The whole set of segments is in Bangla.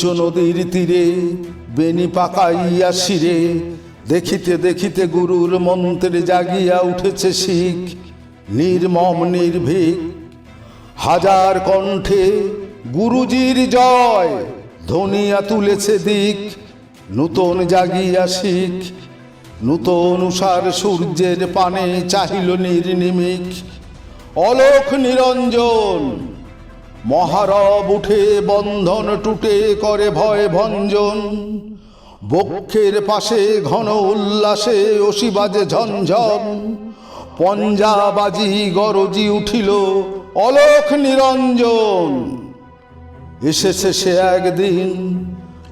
পঞ্চ নদীর তীরে বেনি পাকাইয়া শিরে, দেখিতে দেখিতে গুরুর মন্ত্রে জাগিয়া উঠেছে শিখ, নির্মম নির্ভীক। হাজার কণ্ঠে গুরুজির জয় ধনিয়া তুলেছে দিক, নূতন জাগিয়া শিখ। নূতন উষার সূর্যের পানে চাহিল নির্নিমিক। অলোক নিরঞ্জন মহারব উঠে, বন্ধন টুটে করে ভয় ভঞ্জন। বক্ষের পাশে ঘন উল্লাসে অসিবাজে ঝঞ্ঝন পঞ্জাবাজি গরজি উঠিল, অলোক নিরঞ্জন। এসেছে সে একদিন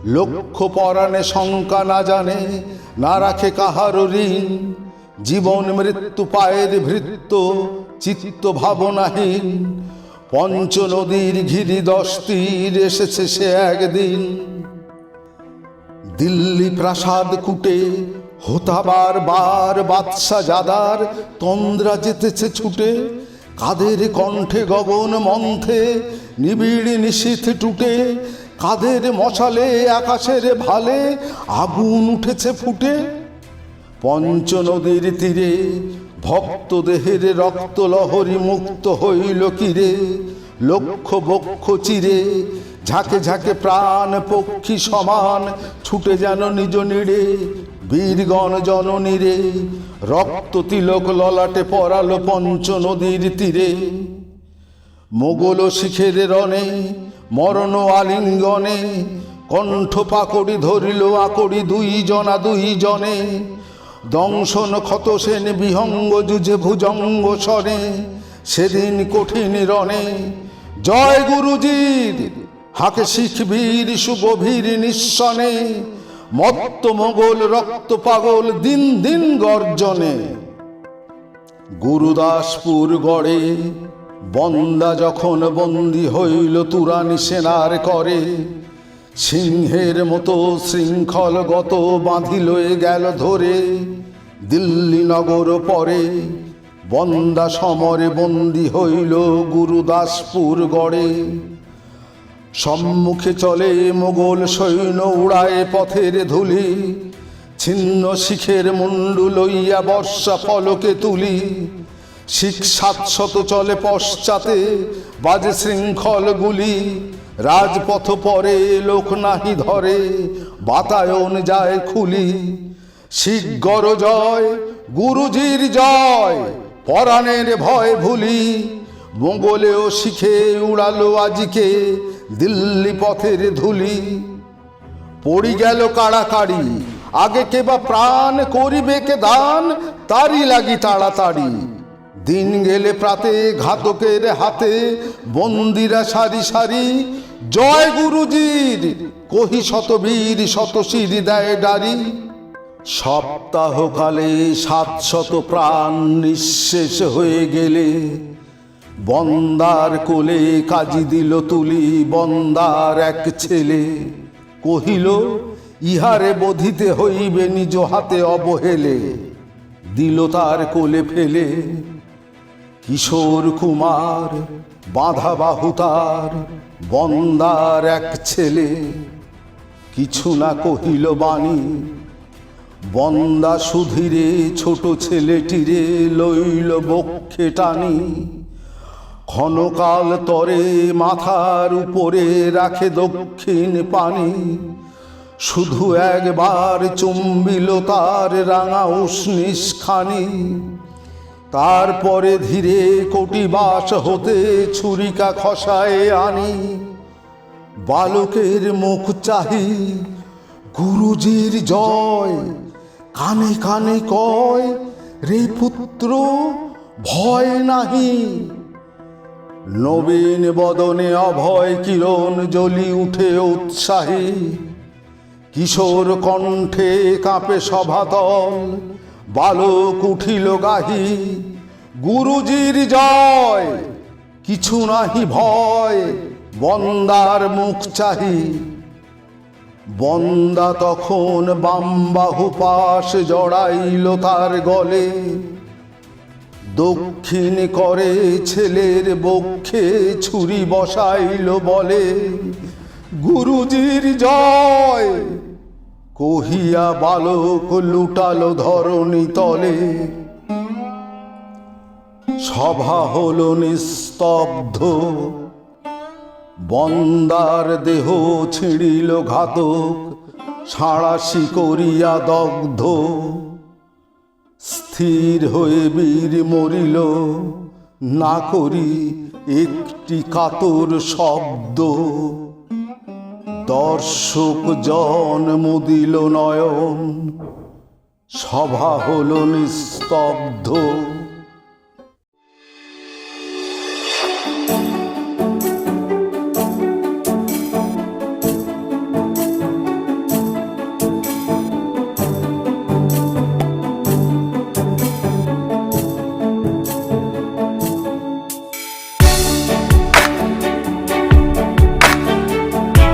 লক্ষ্য পরাণে শঙ্কা না জানে, না রাখে কাহার ঋণ। জীবন মৃত্যু পায়ের ভৃত্য, চিত্ত ভাবনাহীন। পঞ্চ নদীর ঘিরি দশ তীর এসেছে সে একদিন। দিল্লি প্রাসাদ কুটে হোতাবার বার বাদশা জাদার তন্দ্রা যেতেছে ছুটে। কাদের কণ্ঠে গগন মন্থে নিবিড় নিশীথ টুটে। কাদের মশালে আকাশের ভালে আগুন উঠেছে ফুটে। পঞ্চ নদীর তীরে ভক্ত দেহের রক্ত লহরী মুক্ত হইল কিরে? লক্ষ বক্ষ চিরে, ঝাঁকে ঝাঁকে প্রাণ পক্ষী সমান ছুটে যেন নিজ নিড়ে, বীরগণ জননীরে রক্ত তিলক ললাটে পরালো পঞ্চ নদীর তীরে। মোগল শিখের রণে, মরণ আলিঙ্গনে, কণ্ঠ পাকড়ি ধরিল আকড়ি দুই জনা দুই জনে দংশন ক্ষত সেন বিহঙ্গ যুজে ভুজঙ্গ স্বরে, সেদিন কঠিন রণে। জয় গুরুজির, হাকে শিখবীর সুগভীর নিঃসনে। মত্ত মোগল রক্ত পাগল দিন দিন গর্জনে। গুরুদাসপুর গড়ে, বন্দা যখন বন্দি হইল তুরানি সেনার করে, সিংহের মতো শৃঙ্খলগত বাঁধিল গেল ধরে। দিল্লি নগর পরে বন্দা সমরে বন্দি হইল গুরুদাসপুর গড়ে। সম্মুখে চলে মোগল সৈন্য উড়ায় পথের ধুলি, ছিন্ন শিখের মুন্ডু লইয়া বর্ষা ফলকে তুলি। শিখ সাতশত চলে পশ্চাতে বাজে শৃঙ্খল গুলি, রাজপথ পরে লোক নাহি ধরে, বাতায়ন যায় খুলি। শিখ গর জয়, গুরুজির জয়। পরাণের ভয় ভুলি, মোগলেও শিখে উড়ালো আজিকে দিল্লি পথের ধুলি। পড়ি গেল কাড়াকাড়ি, আগে কে বা প্রাণ করিবে কে দান, তারই লাগি তাড়াতাড়ি। দিন গেলে প্রাতে ঘাতকের হাতে বন্দিরা সারি সারি, জয় গুরুজির, কহি শতবীর, শতশির দেয় ডারি। সপ্তাহকালে সাতশত প্রাণ নিঃশেষ হয়ে গেলে বন্দার কোলে কাজী দিল তুলি, বন্দার এক ছেলে। কহিল, ইহারে বধিতে হইবে নিজ হাতে অবহেলে। দিল তার কোলে ফেলে, কিশোর কুমার বাঁধা বাহু তার, বন্দার এক ছেলে। কিছু না কহিল বাণী বন্দা সুধীরে, ছোট ছেলেটিরে লইল বক্ষে টানি। ক্ষণকাল তরে মাথার উপরে রাখে দক্ষিণ পানি। শুধু একবার চুম্বিল তার রাঙা উষ্ণিস খানি। তারপরে ধীরে কটিবাস হতে ছুরিকা খসায় আনি। বালকের মুখ চাহি, গুরুজির জয়। কানে কানে কয়, রে পুত্র, ভয় নাহি। নবীন বদনে অভয় কিরণ জ্বলি উঠে উৎসাহী। কিশোর কণ্ঠে কাঁপে সভাতল, বালক উঠিল গাহি। গুরুজির জয়, কিছু নাহি ভয়, বন্দার মুখ চাহি। বন্দা তখন বামবাহু পাশ জড়াইল তার গলে। দক্ষিণ করে ছেলের বক্ষে ছুরি বসাইল বলে, গুরুজির জয়! কহিয়া বালক লুটালো ধরণী তলে। সভা হল নিস্তব্ধ। বন্দার দেহ ছিঁড়িল ঘাতক সাঁড়াশি করিয়া দগ্ধ। স্থির হয়ে বীর মরিল, না করি একটি কাতর শব্দ। দর্শক জন মুদিল নয়ন, সভা হল নিস্তব্ধ।